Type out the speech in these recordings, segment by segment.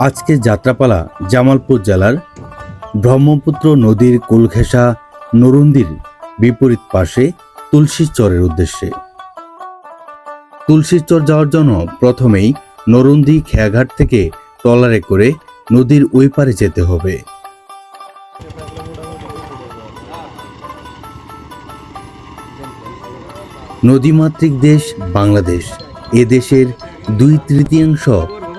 আজকে যাত্রাপালা জামালপুর জেলার ব্রহ্মপুত্র নদীর কুলঘেঁষা নরুন্দির বিপরীত পাশে তুলসীর চরের উদ্দেশ্যে। তুলসীর চর যাওয়ার জন্য প্রথমেই নরুন্দি খেয়াঘাট থেকে ট্রলারে করে নদীর ওই পারে যেতে হবে। নদীমাতৃক দেশ বাংলাদেশ। এ দেশের দুই তৃতীয়াংশ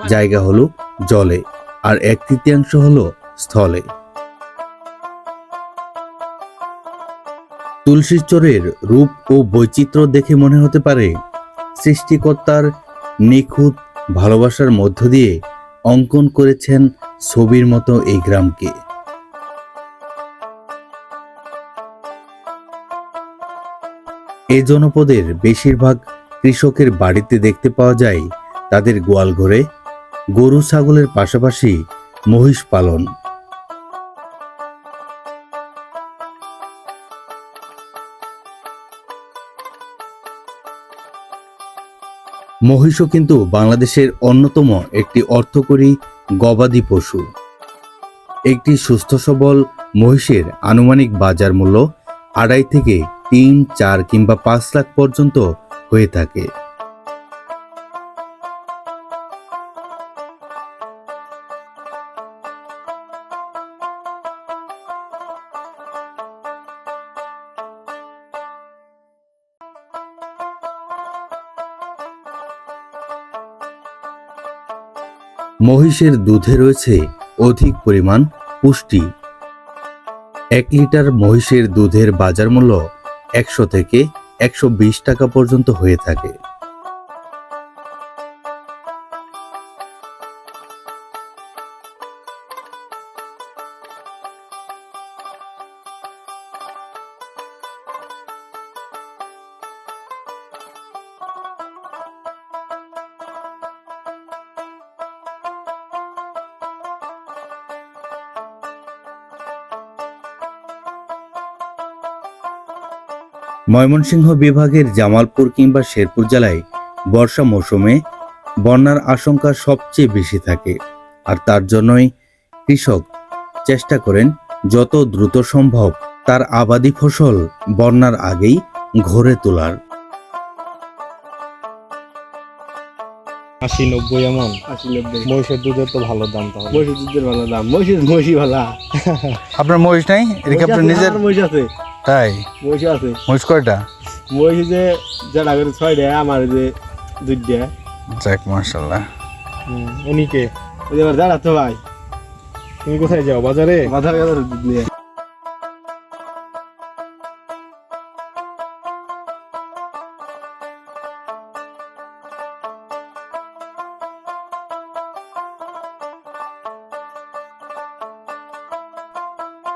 জায়গা হলো জলে, আর এক তৃতীয়াংশ হল স্থলে। তুলসীর চরের রূপ ও বৈচিত্র্য দেখে মনে হতে পারে, সৃষ্টিকর্তার নিখুঁত ভালোবাসার মধ্য দিয়ে অঙ্কন করেছেন ছবির মতো এই গ্রামকে। এই জনপদের বেশিরভাগ কৃষকের বাড়িতে দেখতে পাওয়া যায় তাদের গোয়াল ঘরে গরু ছাগলের পাশাপাশি মহিষ পালন। মহিষও কিন্তু বাংলাদেশের অন্যতম একটি অর্থকরী গবাদি পশু। একটি সুস্থ সবল মহিষের আনুমানিক বাজার মূল্য আড়াই থেকে তিন, চার কিংবা পাঁচ লাখ পর্যন্ত হয়ে থাকে। মহিষের দুধে রয়েছে অধিক পরিমাণ পুষ্টি। এক লিটার মহিষের দুধের বাজার মূল্য একশো থেকে একশো বিশ টাকা পর্যন্ত হয়ে থাকে। ময়মনসিংহ বিভাগের জামালপুর কিংবা শেরপুর জেলায় বর্ষা মৌসুমে বন্যার আশঙ্কা সবচেয়ে বেশি থাকে। আর তার জন্যই কৃষক চেষ্টা করেন যত দ্রুত সম্ভব তার আবাদি ফসল বন্যার আগেই ঘরে তোলার। আশি নব্বই এমন? আশি নব্বই। মহিষের দুধের তো ভালো দাম তাহলে। মহিষের দুধের ভালো দাম। মহিষের মহিষই ভালো। আপনার মহিষ নাই? এটা আপনার নিজের? মহিষ আছে। তাই? মহিষ আছে। মহিষ কয়টা? মহিষ যে যারা করে ছয় দেয় আমার যে দুধ দেয় যাক মার্শাল্লাহ উনিকে এবার কে ওই যে আমার দাঁড়া তো ভাই তুমি কোথায় যাও? বাজারে? মাথার কাছে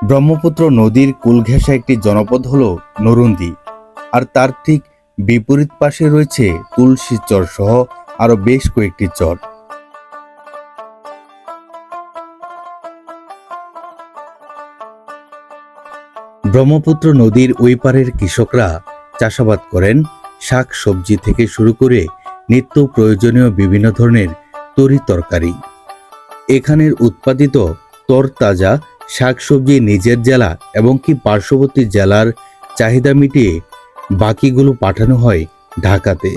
ব্রহ্মপুত্র নদীর কুলঘেঁষা একটি জনপদ হল নরুন্দি। আর তার ঠিক বিপরীত পাশে রয়েছে তুলসী চর সহ আরও বেশ কয়েকটি চর। ব্রহ্মপুত্র নদীর ওই পারের কৃষকরা চাষাবাদ করেন, শাক সবজি থেকে শুরু করে নিত্য প্রয়োজনীয় বিভিন্ন ধরনের তরি তরকারি। এখানের উৎপাদিত তরতাজা শাকসবজি নিজের জেলা এবং কি পার্শ্ববর্তী জেলার চাহিদা মিটিয়ে বাকিগুলো পাঠানো হয় ঢাকাতে।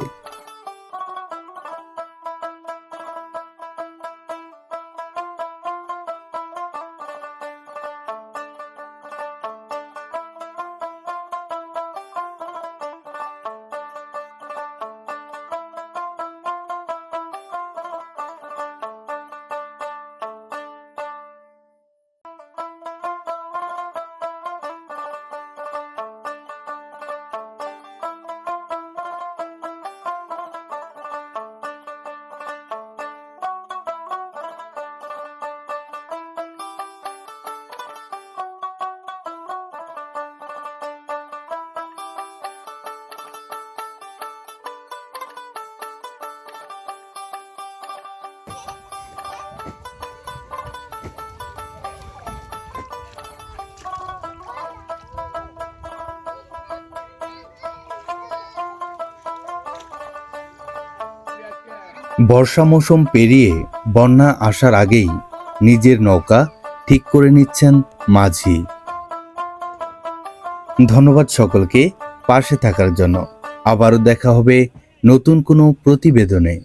বর্ষা মৌসুম পেরিয়ে বন্যা আসার আগেই নিজের নৌকা ঠিক করে নিচ্ছেন মাঝি। ধন্যবাদ সকলকে পাশে থাকার জন্য। আবারও দেখা হবে নতুন কোনো প্রতিবেদনে।